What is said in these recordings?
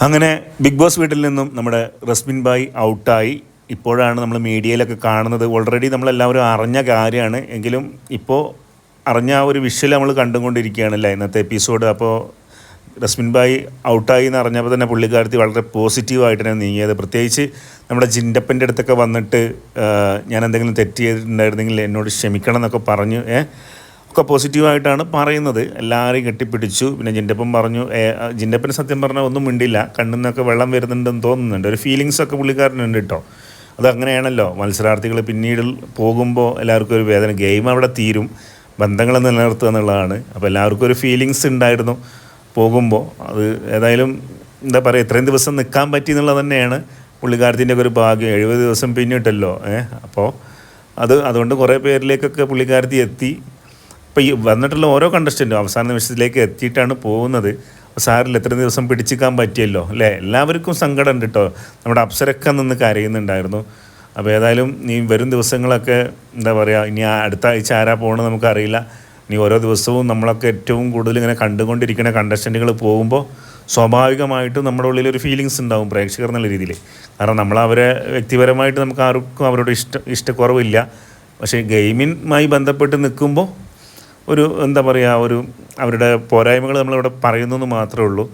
അങ്ങനെ big boss വീട്ടിൽ നിന്നും നമ്മുടെ റസ്മിൻ ബായ് ഔട്ടായി. ഇപ്പോഴാണ് നമ്മൾ മീഡിയയിലൊക്കെ കാണുന്നത്. ഓൾറെഡി നമ്മളെല്ലാവരും അറിഞ്ഞ കാര്യമാണ്. എങ്കിലും ഇപ്പോൾ അറിഞ്ഞ ആ ഒരു വിഷ്വൽ നമ്മൾ കണ്ടുകൊണ്ടിരിക്കുകയാണല്ലേ ഇന്നത്തെ എപ്പിസോഡ് അപ്പോൾ റസ്മിൻ ബായ് ഔട്ടായി എന്ന് അറിഞ്ഞപ്പോൾ തന്നെ പുള്ളിക്കാരത്തി വളരെ പോസിറ്റീവായിട്ട് തന്നെ നീങ്ങിയത്. പ്രത്യേകിച്ച് നമ്മുടെ ജിൻഡപ്പന്റെ അടുത്തൊക്കെ വന്നിട്ട് ഞാൻ എന്തെങ്കിലും തെറ്റ് ചെയ്തിട്ടുണ്ടായിരുന്നെങ്കിൽ എന്നോട് ക്ഷമിക്കണം എന്നൊക്കെ പറഞ്ഞു. ഏ? ഒക്കെ പോസിറ്റീവായിട്ടാണ് പറയുന്നത്. എല്ലാവരെയും കെട്ടിപ്പിടിച്ചു. പിന്നെ ജിന്റപ്പൻ പറഞ്ഞു ഏ, സത്യം പറഞ്ഞാൽ ഒന്നും മിണ്ടില്ല. കണ്ണിൽ നിന്നൊക്കെ വെള്ളം വരുന്നുണ്ടെന്ന് തോന്നുന്നുണ്ട്. ഒരു ഫീലിങ്സ് ഒക്കെ പുള്ളിക്കാരനുണ്ട് കേട്ടോ അത് അങ്ങനെയാണല്ലോ. മത്സരാർത്ഥികൾ പിന്നീട് പോകുമ്പോൾ എല്ലാവർക്കും ഒരു വേദന. ഗെയിം അവിടെ തീരും. ബന്ധങ്ങൾ നിലനിർത്തുക എന്നുള്ളതാണ്. അപ്പോൾ എല്ലാവർക്കും ഒരു ഫീലിങ്സ് ഉണ്ടായിരുന്നു പോകുമ്പോൾ അത് ഏതായാലും എന്താ പറയുക ഇത്രയും ദിവസം നിൽക്കാൻ പറ്റി എന്നുള്ളത് തന്നെയാണ് പുള്ളിക്കാരത്തിന്റെ ഒരു ഭാഗ്യം. എഴുപത് ദിവസം പിന്നിട്ടല്ലോ. ഏഹ് അപ്പോൾ അത് അതുകൊണ്ട് കുറേ പേരിലേക്കൊക്കെ പുള്ളിക്കാരത്തി എത്തി. അപ്പോൾ ഈ വന്നിട്ടുള്ള ഓരോ കണ്ടസ്റ്റന്റും അവസാന നിമിഷത്തിലേക്ക് എത്തിയിട്ടാണ് പോകുന്നത്. സാറിൽ എത്ര ദിവസം പിടിച്ചിക്കാൻ പറ്റിയല്ലോ അല്ലേ? എല്ലാവർക്കും സങ്കടം ഉണ്ട് കേട്ടോ നമ്മുടെ അപ്സരൊക്കെ നിന്ന് കരയുന്നുണ്ടായിരുന്നു. അപ്പോൾ ഏതായാലും നീ വരും ദിവസങ്ങളൊക്കെ എന്താ പറയുക ഇനി അടുത്ത ആഴ്ച ആരാ പോകണമെന്ന് നമുക്കറിയില്ല. ഇനി ഓരോ ദിവസവും നമ്മളൊക്കെ ഏറ്റവും കൂടുതൽ ഇങ്ങനെ കണ്ടുകൊണ്ടിരിക്കുന്ന കണ്ടസ്റ്റന്റുകൾ പോകുമ്പോൾ സ്വാഭാവികമായിട്ടും നമ്മുടെ ഉള്ളിൽ ഒരു ഫീലിങ്സ് ഉണ്ടാവും പ്രേക്ഷകർ എന്നുള്ള രീതിയിൽ. കാരണം നമ്മൾ അവരെ വ്യക്തിപരമായിട്ട് നമുക്ക് ആർക്കും അവരോട് ഇഷ്ട ഇഷ്ടക്കുറവില്ല. പക്ഷേ ഗെയിമിനുമായി ബന്ധപ്പെട്ട് നിൽക്കുമ്പോൾ ഒരു എന്താ പറയുക ഒരു അവരുടെ പോരായ്മകൾ നമ്മളിവിടെ പറയുന്നു മാത്രമേ ഉള്ളൂ.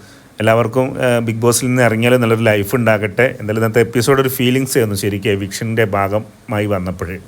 എല്ലാവർക്കും ബിഗ് ബോസിൽ നിന്ന് ഇറങ്ങിയാലും നല്ലൊരു ലൈഫ് ഉണ്ടാകട്ടെ. എന്തായാലും ഇന്നത്തെ എപ്പിസോഡ് ഒരു ഫീലിങ്സ് ആയിരുന്നു ശരിക്കും എവിക്ഷന്റെ ഭാഗമായി വന്നപ്പോഴേ.